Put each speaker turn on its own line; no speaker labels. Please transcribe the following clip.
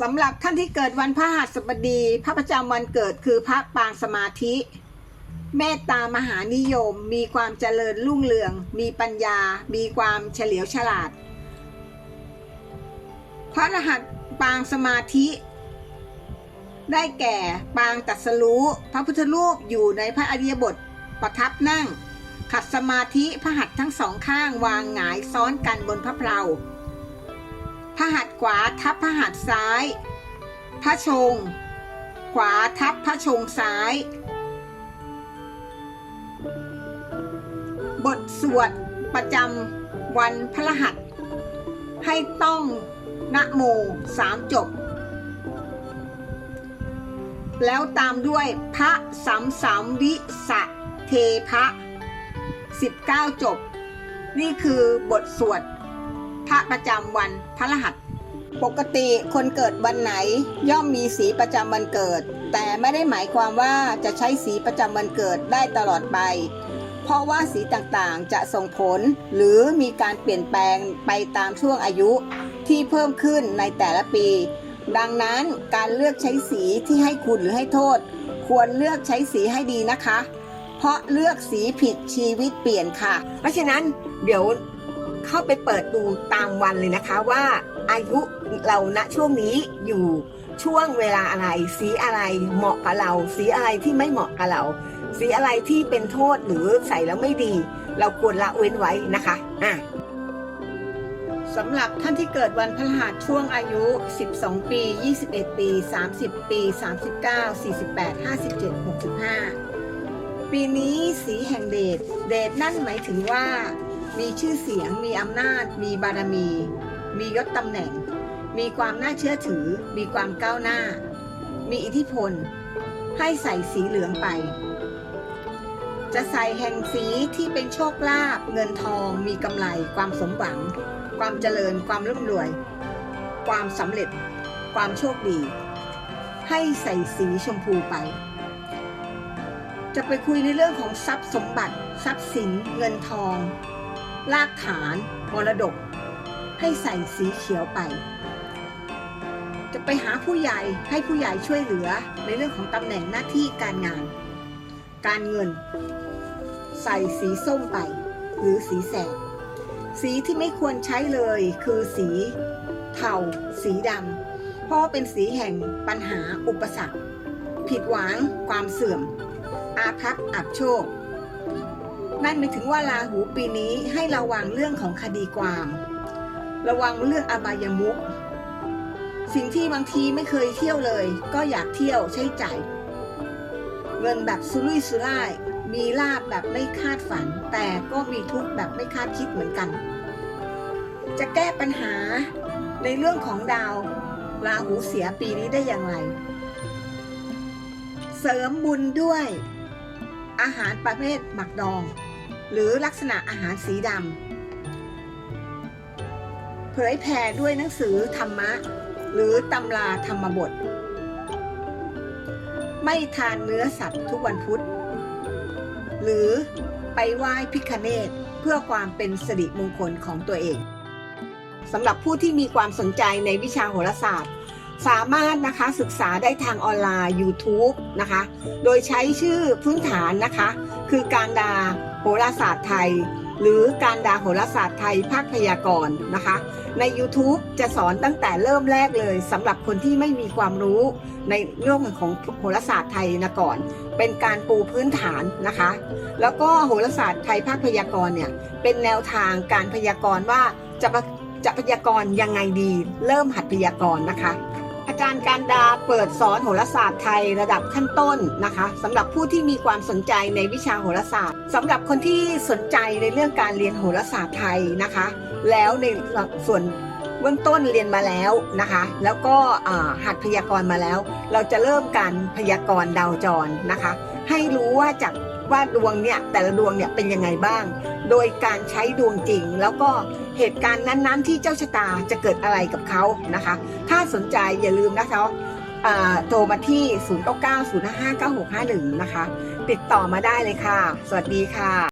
สำหรับท่านที่เกิดวันพฤหัสบดี พระประจำวันเกิดคือพระปางสมาธิ เมตตามหานิยม มีความเจริญรุ่งเรือง มีปัญญา มีความเฉลียวฉลาด พระรหัสปางสมาธิ ได้แก่ปางตัดสรู้ พระพุทธรูปอยู่ในพระอริยบทประทับนั่ง ขัดสมาธิพระหัตถ์ทั้งสองข้างวางหงายซ้อนกันบนพระเพลา พระหัตถ์ขวาทับพระหัตถ์ซ้าย พระชง ขวาทับพระชงซ้าย บทสวดประจำวันพระหัส ให้ต้องนะโมสามจบ แล้วตามด้วยพระสัมสามวิสะเทพะ19 จบ นี่คือบทสวด พระประจำวันพระรหัส ปกติคนเกิดวันไหนย่อมมีสีประจำวันเกิด แต่ไม่ได้หมายความว่าจะใช้สีประจำวันเกิดได้ตลอดไป เพราะว่าสีต่างๆจะส่งผลหรือมีการเปลี่ยนแปลงไปตามช่วงอายุที่เพิ่มขึ้นในแต่ละปี ดังนั้นการเลือกใช้สีที่ให้คุณหรือให้โทษ ควรเลือกใช้สีให้ดีนะคะ เพราะเลือกสีผิดชีวิตเปลี่ยนค่ะ เพราะฉะนั้นเดี๋ยว เข้าไปเปิดดูตามวันเลยนะคะว่า อายุเราณช่วงนี้อยู่ช่วงเวลาอะไร สีอะไรเหมาะกับเรา สีอะไรที่ไม่เหมาะกับเรา สีอะไรที่เป็นโทษหรือใส่แล้วไม่ดี เราควรละเว้นไว้นะคะอะสำหรับท่านที่เกิดวันพฤหัสช่วงอายุ 12 ปี 21 ปี 30 ปี 39 48 57 65 ปีนี้สีแห่งเดช เดชนั่นหมายถึงว่า มีชื่อเสียง มีอำนาจ มีบารมี มียศตำแหน่ง มีความน่าเชื่อถือ มีความก้าวหน้า มีอิทธิพล ให้ใส่สีเหลืองไป จะใส่แห่งสีที่เป็นโชคลาภเงินทอง มีกำไร ความสมหวัง ความเจริญ ความร่ำรวย ความสำเร็จ ความโชคดี ให้ใส่สีชมพูไปจะไปคุยในเรื่องของทรัพย์สมบัติ ทรัพย์สินเงินทอง รากฐานมรดก ให้ใส่สีเขียวไป จะไปหาผู้ใหญ่ให้ผู้ใหญ่ช่วยเหลือในเรื่องของตำแหน่งหน้าที่การงาน การเงิน ใส่สีส้มไป หรือสีแสดสีที่ไม่ควรใช้เลยคือสีเทาสีดำเพราะเป็นสีแห่งปัญหาอุปสรรค ผิดหวังความเสื่อม อาภัพอับโชค นั่นหมายถึงว่าราหูปีนี้ให้ระวังเรื่องของคดีความ ระวังเรื่องอบายมุขสิ่งที่บางทีไม่เคยเที่ยวเลย ก็อยากเที่ยวใช้จ่ายเงินแบบสุรุ่ยสุร่าย มีลาบแบบไม่คาดฝัน แต่ก็มีทุกข์แบบไม่คาดคิดเหมือนกัน จะแก้ปัญหาในเรื่องของดาวราหูเสียปีนี้ได้อย่างไร เสริมบุญด้วย อาหารประเภทหมักดอง หรือลักษณะอาหารสีดำเผยแผ่ด้วยหนังสือธรรมะ หรือตำราธรรมบท ไม่ทานเนื้อสัตว์ทุกวันพุธ หรือไปไหว้พิคเนตเพื่อความเป็นสิริมงคลของตัวเองสำหรับผู้ที่มีความสนใจในวิชาโหราศาสตร์ สามารถนะคะศึกษาได้ทางออนไลน์ YouTube นะคะ โดยใช้ชื่อพื้นฐานนะคะ คือการดาโหราศาสตร์ไทย หรือการดาโหราศาสตร์ไทยภาคพยากรณ์นะคะ ใน YouTube จะสอนตั้งแต่เริ่มแรกเลยสำหรับคนที่ไม่มีความรู้ในเรื่องของโหราศาสตร์ไทยนะก่อน เป็นการปูพื้นฐานนะคะ แล้วก็โหราศาสตร์ไทยภาคพยากรณ์เนี่ยเป็นแนวทางการพยากรณ์ว่าจะจะพยากรณ์ยังไงดี เริ่มหัดพยากรณ์นะคะ อาจารย์การดาเปิดสอนโหราศาสตร์ไทยระดับขั้นต้นนะคะสำหรับผู้ที่มีความสนใจในวิชาโหราศาสตร์สำหรับคนที่สนใจในเรื่องการเรียนโหราศาสตร์ไทยนะคะ แล้วในส่วนเบื้องต้นเรียนมาแล้วนะคะ แล้วก็หัดพยากรณ์มาแล้ว เราจะเริ่มการพยากรณ์ดาวจรนะคะ ให้รู้ว่าจากว่าดวงเนี่ยแต่ละดวงเนี่ยเป็นยังไงบ้าง โดยการใช้ดวงจริง แล้วก็เหตุการณ์นั้นๆ ที่เจ้าชะตาจะเกิดอะไรกับเขานะคะ ถ้าสนใจอย่าลืมนะคะโทรมาที่ 0990559651 นะคะ ติดต่อมาได้เลยค่ะ สวัสดีค่ะ